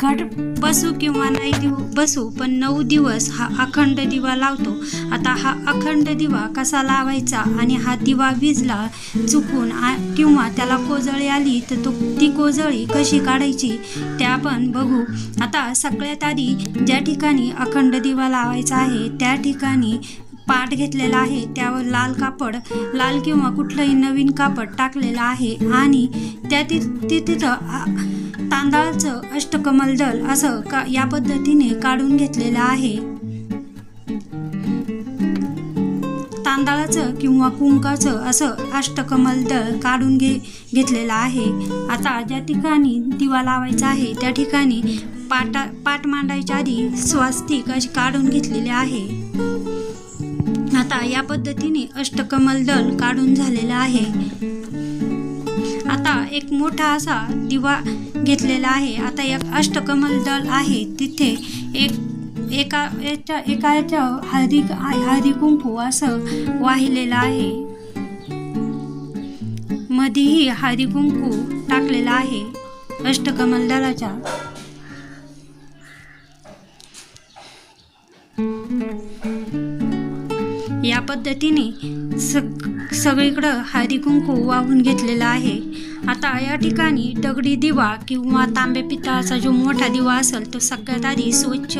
घट बसू किंवा नाही देऊ बसू पण नऊ दिवस हा अखंड दिवा लावतो. आता हा अखंड दिवा कसा लावायचा आणि हा दिवा विजला चुकून आ किंवा त्याला कोजळी आली तर तो ती कोजळी कशी काढायची ते आपण बघू. आता सगळ्यात आधी ज्या ठिकाणी अखंड दिवा लावायचा आहे त्या ठिकाणी पाट घेतलेला आहे. त्यावर लाल कापड लाल किंवा कुठलंही नवीन कापड टाकलेलं आहे. आणि त्या ति तिथं तांदळाचं अष्टकमल दल असं का या पद्धतीने काढून घेतलेलं आहे. तांदळाचं किंवा कुंकाचं असं अष्टकमल दळ काढून घे घेतलेलं आहे. आता ज्या ठिकाणी दिवा लावायचा आहे त्या ठिकाणी पाटा पाट मांडायच्या आधी स्वास्तिक अशी काढून घेतलेली आहे. आता या पद्धतीने अष्टकमल दल काढून झालेला आहे. आता एक मोठा असा दिवा घेतलेला आहे. आता एक अष्टकमल दल आहे. तिथे एक एका याच्या एका याच्या हळदी हळदी कुंकू असं वाहिलेलं आहे. मध्येही हळदी कुंकू टाकलेला आहे अष्टकमल दलाच्या. या पद्धतीने सग सगळीकडं हळदी कुंकू वाहून घेतलेला आहे. आता या ठिकाणी दगडी दिवा किंवा तांबे पितळाचा जो मोठा दिवा असेल तो सगळ्यात आधी स्वच्छ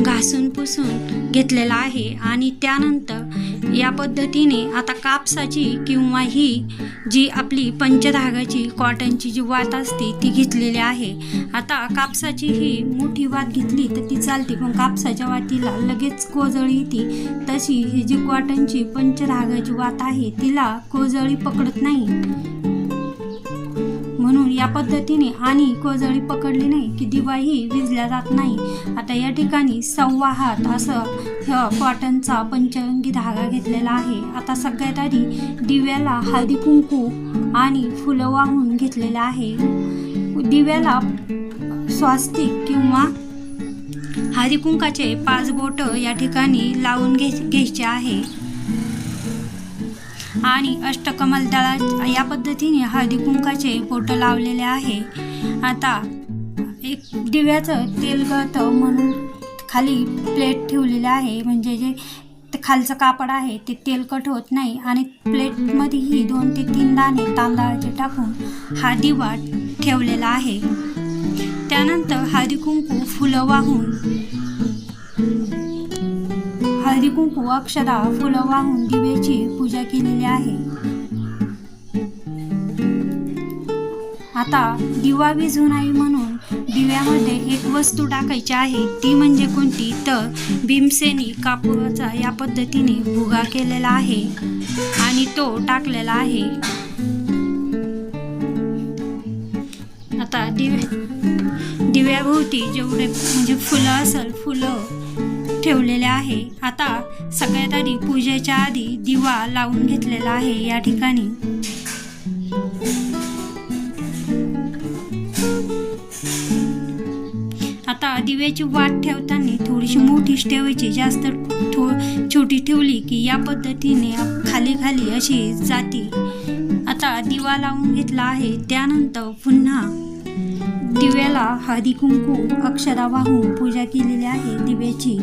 घासून पुसून घेतलेला आहे. आणि त्यानंतर या पद्धतीने आता कापसाची किंवा ही जी आपली पंचधागाची कॉटनची जी वात असते ती घेतलेली आहे. आता कापसाची ही मोठी वात घेतली तर ती चालते पण कापसाच्या वातीला लगेच कोजळी येते. तशी ही जी कॉटनची पंचधागाची वात आहे ती तिला कोजळी पकडत नाही. म्हणून या पद्धतीने आणि कोजळी पकडली नाही की दिवाही विजल्या जात नाही. आता या ठिकाणी सव्वा हात असं कॉटनचा पंचरंगी धागा घेतलेला आहे. आता सगळ्यात आधी दिव्याला हळदी कुंकू आणि फुलं वाहून घेतलेलं आहे. दिव्याला स्वास्तिक किंवा हळदी कुंकाचे पाच बोट या ठिकाणी लावून घे घ्यायचे आहे. आणि अष्टकमल दळा या पद्धतीने हळदी कुंकाचे फोटो लावलेले आहे. आता एक दिव्याचं तेल गळतं म्हणून खाली प्लेट ठेवलेली आहे. म्हणजे जे खालचं कापड आहे ते तेलकट होत नाही आणि प्लेटमध्येही दोन ते तीन दाणे तांदळाचे टाकून हा दिवा ठेवलेला आहे. त्यानंतर हळदी कुंकू फुलं वाहून हळदी कुंकू अक्षदा फुलं वाहून दिव्याची पूजा केलेली आहे. आता दिवा विझू नाही म्हणून दिव्यामध्ये एक वस्तू टाकायची आहे. ती म्हणजे कोणती? तर भीमसेनी कापूरचा या पद्धतीने भुगा केलेला आहे आणि तो टाकलेला आहे. आता दिव्या दिव्याभोवती जेवढे म्हणजे फुलं असेल फुलं ठेवलेले आहे. आता सगळ्यात आधी पूजेच्या आधी दिवा लावून घेतलेला आहे या ठिकाणी. आता दिव्याची वाट ठेवताना थोडीशी मोठीच ठेवायची जास्त थो छोटी ठेवली की या पद्धतीने खाली खाली अशी जाती. आता दिवा लावून घेतला आहे. त्यानंतर पुन्हा दिव्याला हळदी कुंकू अक्षरा वाहून पूजा केलेली आहे दिव्याची.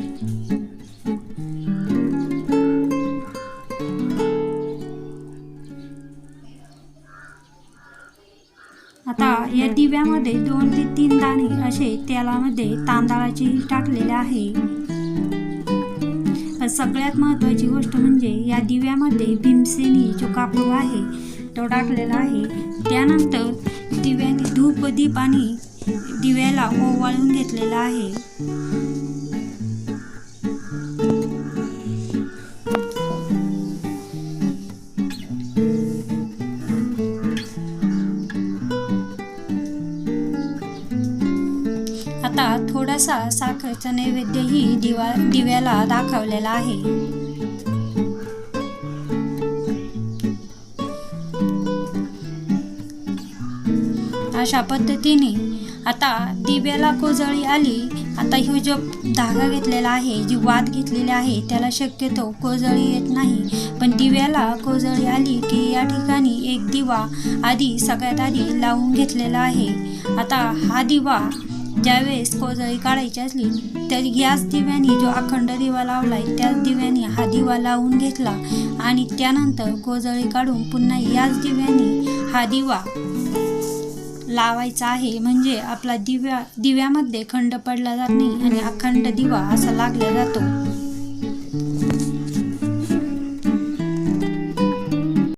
आता या दिव्यामध्ये दोन ते तीन दाणे असे तेलामध्ये तांदळाचे टाकलेले आहे. सगळ्यात महत्त्वाची गोष्ट म्हणजे या दिव्यामध्ये भीमसेनी जो कापूर आहे तो टाकलेला आहे. त्यानंतर दिव्याने धूप दीप आणि दिव्याला ओवाळून घेतलेला आहे. आता थोडासा साखरचा नैवेद्यही दिवा दिव्याला दाखवलेला आहे. अशा पद्धतीने आता दिव्याला कोजळी आली. आता ही जो धागा घेतलेला आहे जी वाद घेतलेली आहे त्याला शक्यतो कोजळी येत नाही. पण दिव्याला कोजळी आली की या ठिकाणी एक दिवा आधी सगळ्यात आधी लावून घेतलेला आहे. आता हा दिवा ज्यावेळेस कोजळी काढायची असली तर याच दिव्याने जो अखंड दिवा लावला आहे त्याच दिव्याने हा दिवा लावून घेतला आणि त्यानंतर कोजळी काढून पुन्हा याच दिव्याने हा दिवा लावायचा आहे म्हणजे आपला दिव्या दिव्यामध्ये खंड पडला जात नाही आणि अखंड दिवा असा लागला जातो.